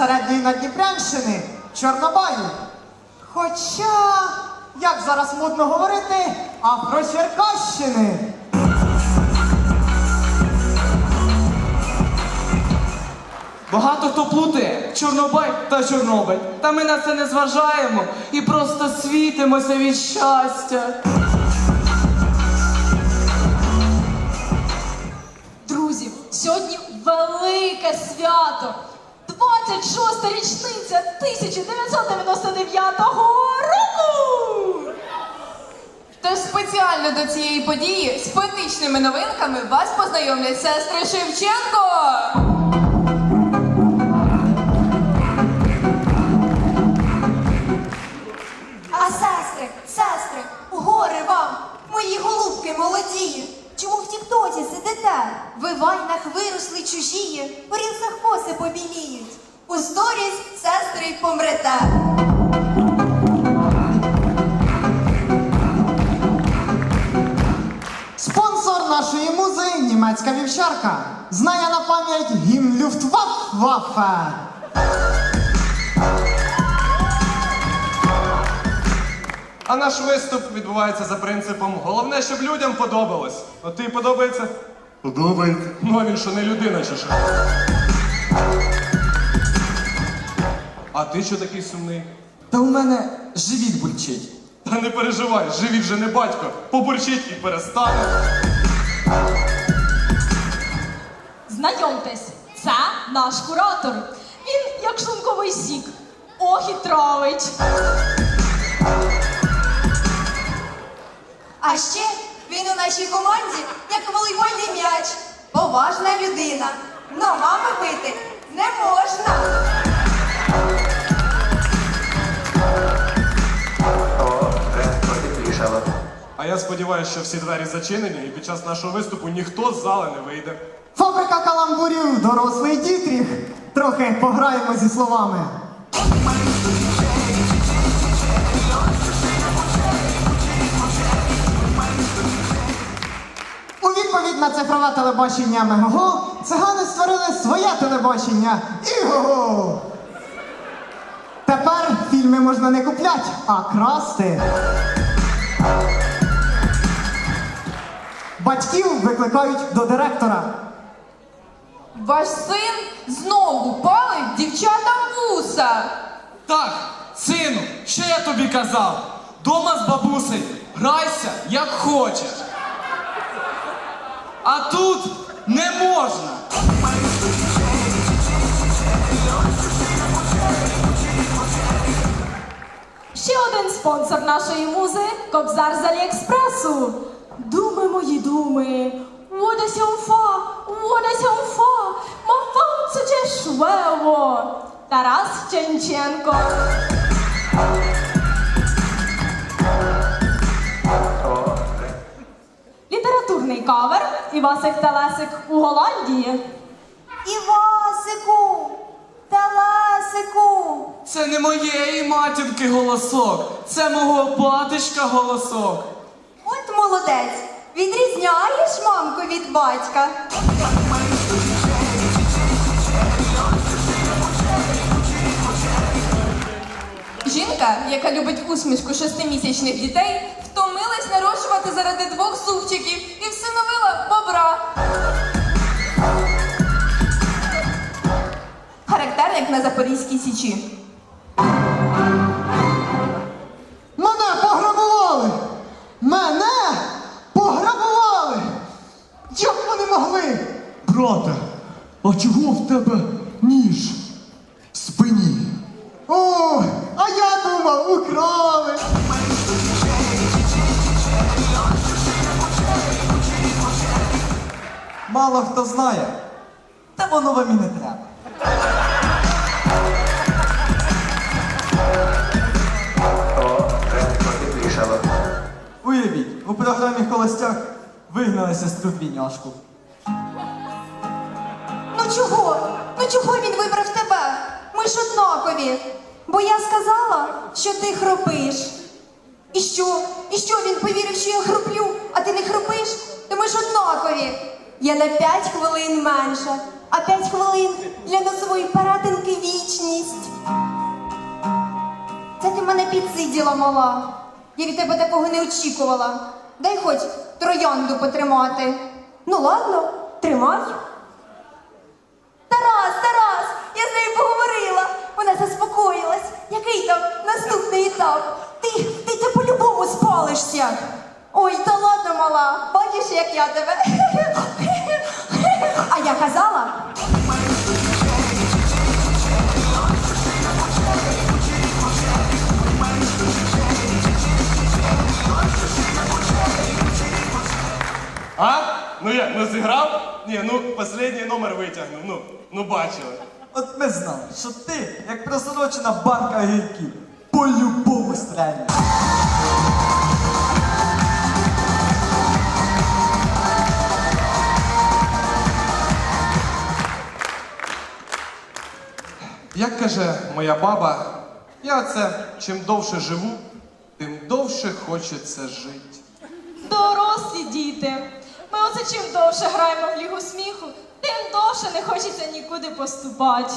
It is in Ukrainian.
середньої Надніпрянщини Чорнобаю. Хоча, як зараз модно говорити, Афрочеркащини. Багато хто плутає Чорнобай та Чорнобиль. Та ми на це не зважаємо і просто світимося від щастя. Друзі, сьогодні велике свято. 26-та річниця 1999 року! Тож спеціально до цієї події з поетичними новинками вас познайомлять сестри Шевченко. В сидите? Ви вайнах виросли чужії, у рілсах коси побіліють. У сторіс сестри помрете. Спонсор нашої музи німецька вівчарка. Знає на пам'ять гімн Люфтваффе. А наш виступ відбувається за принципом головне, щоб людям подобалось. От тобі подобається? Подобається. Ну а він що не людина чи що? А ти що такий сумний? Та у мене живіт бурчить. Та не переживай, живіть вже не батько. Побурчить і перестане. Знайомтесь, це наш куратор. Він як шлунковий сік. Ох А ще він у нашій команді як волейбольний м'яч. Поважна людина. Ногами бити не можна. А я сподіваюся, що всі двері зачинені і під час нашого виступу ніхто з зали не вийде. Фабрика каламбурів, дорослий дітріх. Трохи пограємо зі словами. На цифрове телебачення Мегого цигани створили своє телебачення Іго. Тепер фільми можна не куплять, а красти. Батьків викликають до директора. Ваш син знову палить дівчатам вуса. Так, сину, що я тобі казав? Дома з бабусею грайся як хочеш. А тут не можна. Ще один спонсор нашої музи Кобзар з Аліекспресу. Думи мої думи. Вода сяуфа, вода сяуфа, мафам це швево. Тарас Ченченко. Кавер Івасик Телесик у Голландії. Івасику, Таласику. Це не моєї матінки голосок, це мого батечка голосок. От молодець. Відрізняєш мамку від батька. Жінка, яка любить усмішку шестимісячних дітей, втомилась нарощувати заради двох зубчиків і всиновила бобра. Характерник на Запорізькій січі. Мене пограбували! Мене пограбували! Як вони могли? Брате, а чого в тебе ніж в спині? О, а я думав, украли! Мало хто знає, та воно вам і не треба. Уявіть, у програмі Холостяк вигнали сестру двійняшку. Ну чого? Ну чого він вибрав тебе? Ми ж однакові. Бо я сказала, що ти хропиш. І що? І що він повірив, що я хроплю, а ти не хропиш? То ми ж однакові. Я на п'ять хвилин менше. а п'ять хвилин для носової перетинки вічність. Це ти мене підсиділа, мала. Я від тебе такого не очікувала. Дай хоч троянду потримати. Ну ладно, тримай. Тарас, Тарас, я з нею поговорила. Вона заспокоїлась. Який там наступний етап? Ти, ти це по-любому спалишся. Ой, та ладно, мала. Бачиш, як я тебе. А я казала? А? Ну як, ну зіграв? Ні, ну останній номер витягнув. Ну, ну бачили. От ми знали, що ти, як просрочена банка огірків, по-любому стрельнеш. Як каже моя баба, я це чим довше живу, тим довше хочеться жити. Дорослі діти. Ми оце чим довше граємо в лігу сміху, тим довше не хочеться нікуди поступати.